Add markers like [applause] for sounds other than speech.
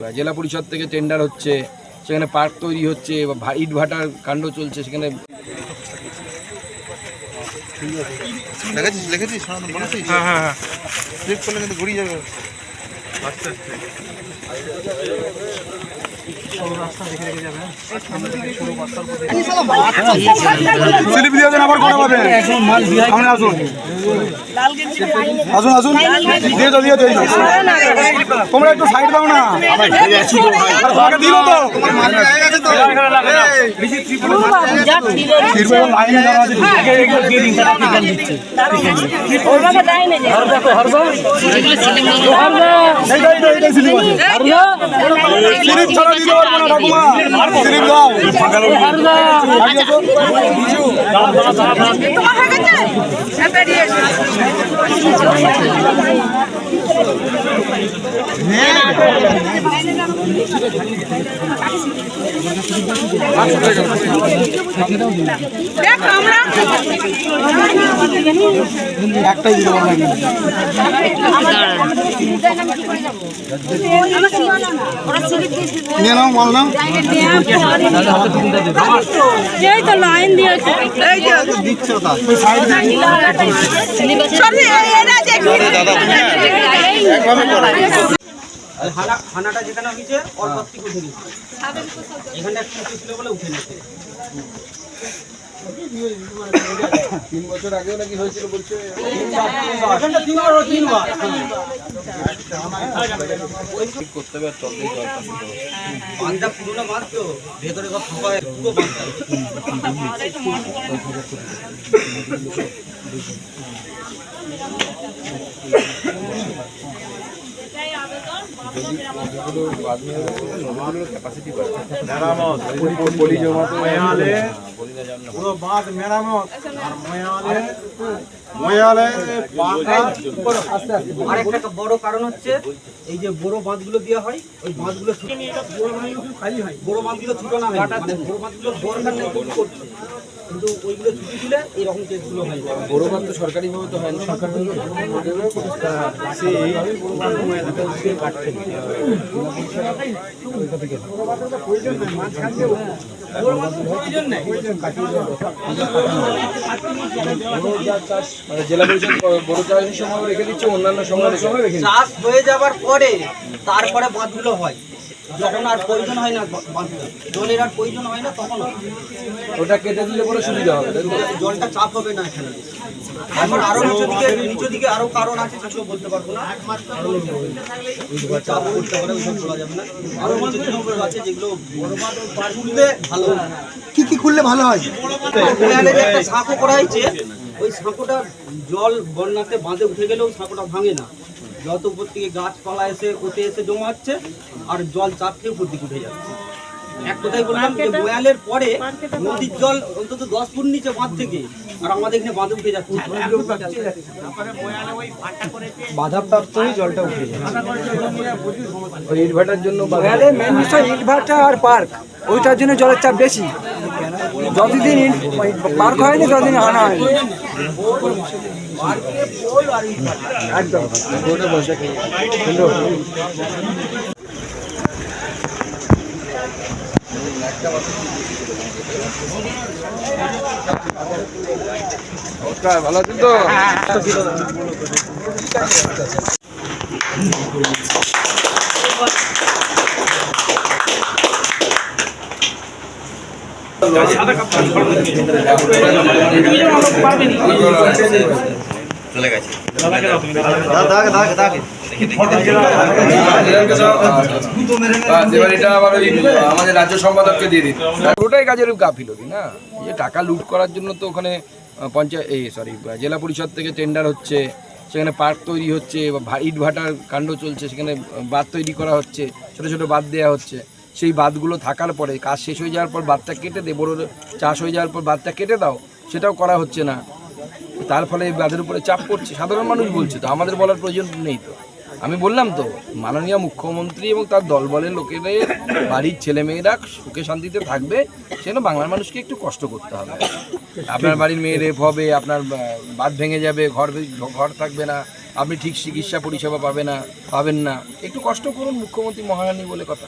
জেলা পরিষদ থেকে টেন্ডার হচ্ছে সেখানে পার্ক তৈরি হচ্ছে বা ভা- ইট ভাটার কাণ্ড চলছে সেখানে সনাতন বলেছিস হ্যাঁ হ্যাঁ হ্যাঁ স্লিপ দিয়ে আবার কথা হবে সামনে আসুন আসুন আসুন দিয়ে দিয়ে তো তোমরা একটু সাইড দাও না দিল তো স্লিপ ছাড়া দিতে পারব না ঠাকুমা স্লিপ দাও আসো। একটাই দিতে পারব নিয়ে নাও মাল নাও এই তো লাইন দিয়েছে এই যে সাইড খানাটা যেখানে হয়েছে অল্প থেকে উঠে গেছে এখানে একটা ছিল বলে উঠে গেছে তিন বছর আগেও নাকি হয়েছিল বলছে। করতে হবে তবে। বাঁধটা পুরোনো বাঁধ তো ভেতরে সব ফাঁকা পুরো বাঁধটা [laughs] যেগুলো বাদমি হবে নদীগুলোর ক্যাপাসিটি বাড়ছে পলি জমা তো ময়ালে বলিনা যান না পুরো বাঁধ মেরামত আর ময়ালে ময়ালে পাকা আর বড় কারণ হচ্ছে এই যে বড় বাঁধগুলো দেওয়া হয় ওই বাঁধগুলো ছোট বড় বাঁধগুলো ছোট না হয় মানে বড় বাঁধগুলো দরকার নেই কিন্তু করছে কিন্তু ওইগুলো ছুটি দিলে এইরকম কেসগুলো হয়ে বড় বাদ তো সরকারিভাবে তো হয় না মানে জেলা পরিষদ বড় চাষের সময় রেখে দিচ্ছে অন্যান্য সময় সময় রেখে চাষ হয়ে যাবার পরে তারপরে বাঁধগুলো হয়। যখন আর প্রয়োজন হয় না জলের আর প্রয়োজন হয় না তখন ওটা কেটে দিলে পরে সুবিধা হবে জলটা চাপ হবে না এখানে। এখন আরও নিচু দিকে নিচু দিকে আরও কারণ আছে সেগুলো বলতে পারব না। চাপ করতে পারে ওইসব বলা যাবে না। আরও নিচু দিকে আছে যেগুলো খুললে ভালো কি কি খুললে ভালো হয়? দেয়ালে একটা সাঁকো করা হয়েছে। ওই সাঁকোটা জল বন্যাতে বাঁধে উঠে গেলেও সাঁকোটা ভাঙে না। যত উপর থেকে গাছপালা এসে ওতে এসে জমা হচ্ছে আর জল চাপ খেয়ে উপর দিকে উঠে যাচ্ছে। এক কথায় বললাম যে বয়ালের পরে নদীর জল অন্তত দশ ফুট নিচে বাঁধ থেকে আর আমাদের এখানে বাঁধে উঠে যাচ্ছে। হয়ে জলটা উঠে যায়। ওই ইট ভাটার জন্য মেন বিষয় ইট ভাটা আর পার্ক। ওইটার জন্য জলের চাপ বেশি। যতদিন পার্ক হয়নি ততদিন আনা হয়নি। একদম। ভালো আছেন তো? রাজ্য সম্পাদককে দিয়ে দিন পুরোটাই কাজের গাফিলতি না টাকা লুট করার জন্য তো ওখানে পঞ্চায়েত, এই সরি জেলা পরিষদ থেকে টেন্ডার হচ্ছে, সেখানে পার্ক তৈরি হচ্ছে ইট ভাটার কাণ্ড চলছে, সেখানে বাঁধ তৈরি করা হচ্ছে, ছোট ছোট বাঁধ দেওয়া হচ্ছে। সেই বাঁধগুলো থাকার পরে, কাজ শেষ হয়ে যাওয়ার পর বাঁধটা কেটে দে বড় চাষ হয়ে যাওয়ার পর বাঁধটা কেটে দাও, সেটাও করা হচ্ছে না। তার ফলে এই বাঁধের উপরে চাপ পড়ছে, সাধারণ মানুষ বলছে তো, আমাদের বলার প্রয়োজন নেই তো। আমি বললাম তো, মাননীয় মুখ্যমন্ত্রী এবং তার দলবলের লোকেদের, বাড়ির ছেলেমেয়েরা সুখে শান্তিতে থাকবে, সেজন্য বাংলার মানুষকে একটু কষ্ট করতে হবে। আপনার বাড়ির মেয়ে রেপ হবে, আপনার বাঁধ ভেঙে যাবে, ঘর ঘর থাকবে না। আপনি ঠিক চিকিৎসা পরিষেবা পাবে না, পাবেন না। একটু কষ্ট করুন মুখ্যমন্ত্রী মহারানী বলে কথা।